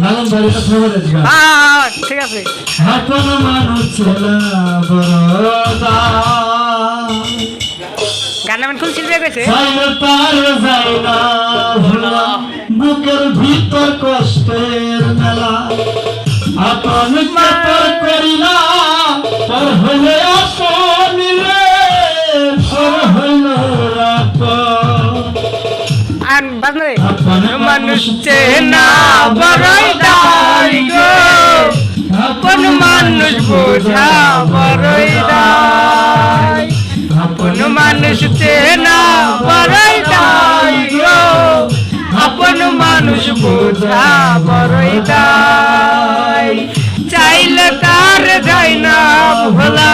নানান বাড়িটা খবর আছে হ্যাঁ ঠিক আছে। আপন মানুষ ছেলে বড়দা গান নামেন খুব শিল্পী গেছে চাইলে তার যায় না ভোলা বুকের ভিতর কষ্টের মেলা। আপন কাতর করিলা পর হইলে আপন পর হইল আপন আর বাজনা মানুষ চেনা বড়ই দায় গো। আপন মানুষ বোঝা বড়ই দায় আপন মানুষ চেনা বড়ই দায় গো। আপন মানুষ বোঝা বড়ই দায় চাইলে তার যায় না ভোলা।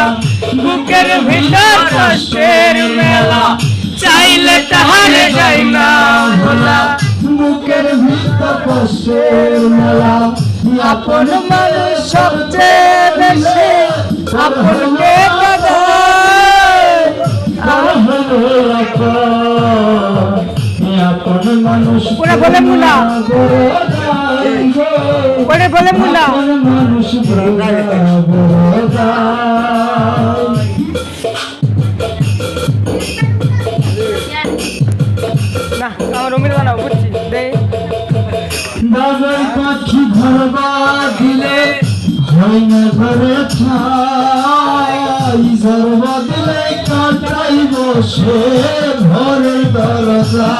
বুকের ভিতর কষ্টের মেলা। চাইলে তাহার বুকের ভিতর কষ্টের মেলা আপন মানুষ সবচেয়ে বেশি আপনকে বাধায়। আপন মানুষ ওরা বলে মুনা। ওরে বলে মুনা আপন মানুষ না আমার বানাবো বুঝছি দে পাখি ঘরবা দিলে হয় না ঘরে ঝরবা দিলে কাটাই বসে ঘরের দরজা।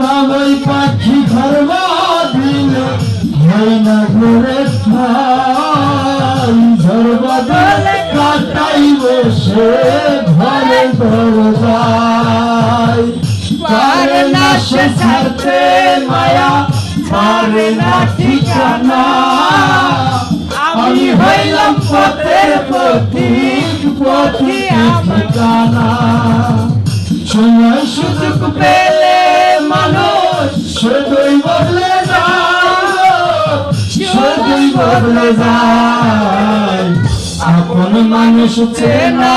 বাবাই পাখি ঘরবা দিলে হয় না ঘরে দিলে কাটাই বসে ঘরের দরজায় পারে না সে ছাড়তে মায়া পারে না ঠিকানা। আমি হইলাম পথের পথিক পথি ঠিকানা। সময় সুযোগ পেলে মানুষ শুধুই বদলে যায় শুধুই বদলে যায়। আপন মানুষ চেনা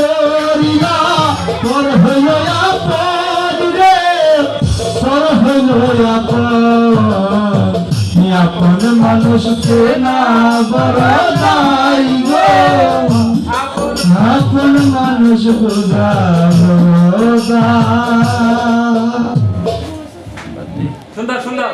আপন মানুষকে না বড়াই গো আপন মানুষ বোঝা সুন্দর সুন্দর